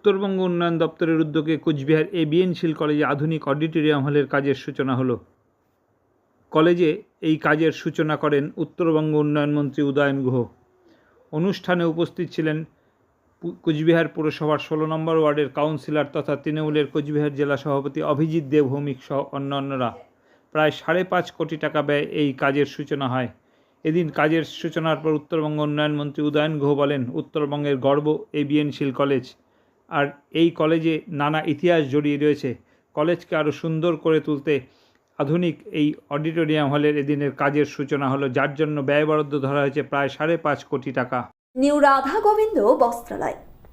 উত্তরবঙ্গ উন্নয়ন দপ্তরের উদ্যোগে কোচবিহার এ বিএনশিল কলেজে আধুনিক অডিটোরিয়াম হলের কাজের সূচনা হলো। কলেজে এই কাজের সূচনা করেন উত্তরবঙ্গ উন্নয়ন মন্ত্রী উদয়ন গুহ। অনুষ্ঠানে উপস্থিত ছিলেন কোচবিহার পুরসভার ষোলো নম্বর ওয়ার্ডের কাউন্সিলর তথা তৃণমূলের কোচবিহার জেলা সভাপতি অভিজিৎ দেব, ভৌমিক সহ অন্যান্যরা। প্রায় সাড়ে পাঁচ কোটি টাকা ব্যয় এই কাজের সূচনা হয়। এদিন কাজের সূচনার পর উত্তরবঙ্গ উন্নয়ন মন্ত্রী উদয়ন গুহ বলেন, উত্তরবঙ্গের গর্ব এই বিএনশিল কলেজ। আর এই কলেজে নানা ইতিহাস জড়িয়ে রয়েছে। কলেজকে আরও সুন্দর করে তুলতে আধুনিক এই অডিটোরিয়াম হলের এদিনের কাজের সূচনা হলো, যার জন্য ব্যয় বরাদ্দ ধরা হয়েছে প্রায় সাড়ে পাঁচ কোটি টাকা। নিউ রাধা গোবিন্দ বস্ত্রালয়।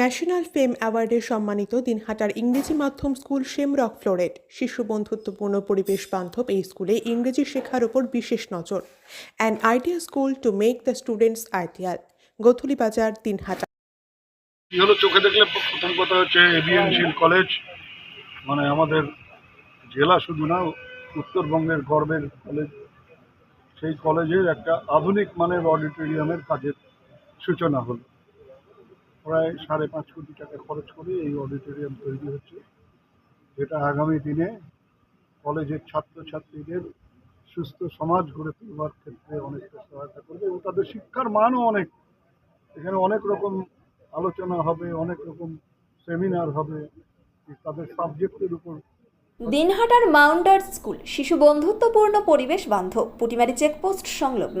ন্যাশনাল ফেম অ্যাওয়ার্ডে সম্মানিত দিনহাটার ইংরেজি মাধ্যম স্কুল শেমরক ফ্লোরেট শিশু বন্ধুত্বপূর্ণ পরিবেশ বান্ধব এই স্কুলে ইংরেজি শেখার ওপর বিশেষ নজর। An idea school to make the students ideal Godhuli Bazar, Dinhata. হলো চোখে দেখলে প্রথম কথা হচ্ছে এবিএনশিল কলেজ। মানে আমাদের জেলা শুধু না, উত্তরবঙ্গের গর্বের কলেজ। সেই কলেজের একটা আধুনিক মানের অডিটোরিয়ামের কাজের সূচনা হলো। প্রায় সাড়ে পাঁচ কোটি টাকা খরচ করে এই অডিটোরিয়াম তৈরি হচ্ছে, যেটা আগামী দিনে কলেজের ছাত্রছাত্রীদের সুস্থ সমাজ গড়ে তোলবার ক্ষেত্রে অনেকটা সহায়তা করবে এবং তাদের শিক্ষার মানও অনেক। এখানে অনেক রকম আলোচনা হবে, অনেক রকম সেমিনার হবে, তাদের সাবজেক্টের উপর দিনহাটার মাউন্টার স্কুল, শিশু বন্ধুত্বপূর্ণ পরিবেশ বান্ধব, পুটিমারি চেকপোস্ট সংলগ্ন।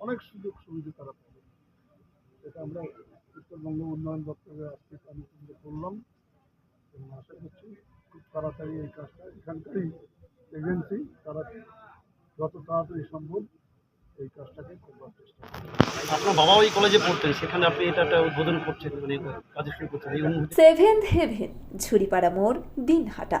অনেক সুযোগ সুবিধা তারা পাবে। এটা আমরা উত্তরবঙ্গ উন্নয়ন দপ্তরে আজকে আলোচনা করলাম এবং আশা করছি খুব তাড়াতাড়ি এই কাজটা এখানকারই এজেন্সি তারা যত তাড়াতাড়ি সম্ভব এই কাজটাকে করবার চেষ্টা আপনার বাবাও এই কলেজে পড়তেন সেখানে আপনি এটা একটা উদ্বোধন করছেন মানে কাজ শুরু করছেন। সেভেন্থ হেভেন ঝুড়িপাড়া মোড় দিনহাটা।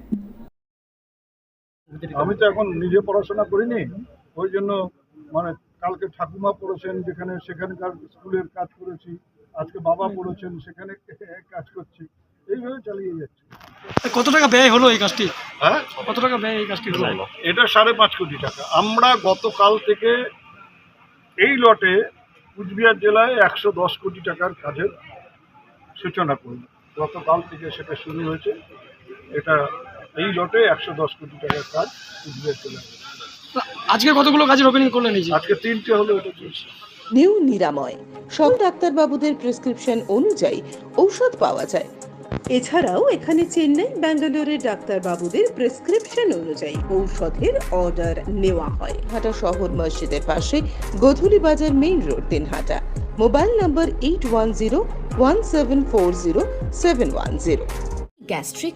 আমি তো এখন নিজে পড়াশোনা করিনি ওই জন্য মানে কালকে ঠাকুমা পড়েছেন যেখানে সেখানকার স্কুলের কাজ করেছি আজকে বাবা পড়েছেন সেখানে কাজ করছি এইভাবে চালিয়ে যাচ্ছি। কত টাকা ব্যয় হলো এই কাজটি? হ্যাঁ? কত টাকা ব্যয় এই কাজটি হলো? এটা সাড়ে পাঁচ কোটি টাকা। আমরা গতকাল থেকে এই লটে কুচবিহার জেলায় একশো দশ কোটি টাকার কাজের সূচনা করল গতকাল থেকে সেটা শুরু হয়েছে। এটা এই লটে একশো দশ কোটি টাকার কাজ কুচবিহার জেলায় আজকে কতগুলো কাজের ওপেনিং করলেন এই আজকে তিনটে হলো এটা চলছে। নিউ নিরাময়। সব ডাক্তারবাবুদের প্রেসক্রিপশন অনুযায়ী ঔষধ পাওয়া যায়। এছাড়াও এখানে চেন্নাই ব্যাঙ্গালোরের ডাক্তারবাবুদের প্রেসক্রিপশন অনুযায়ী ঔষধের অর্ডার নেওয়া হয়। হাটা শহর মসজিদের পাশে Godhuli Bazar main road Dinhata mobile number eight one zero one seven four zero seven one zero gastric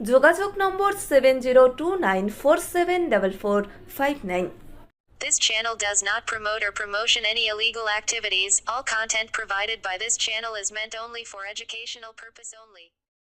যোগাযোগ নম্বর seven zero two nine four seven double four five nine This channel does not promote or promotion any illegal activities. All content provided by this channel is meant only for educational purpose only.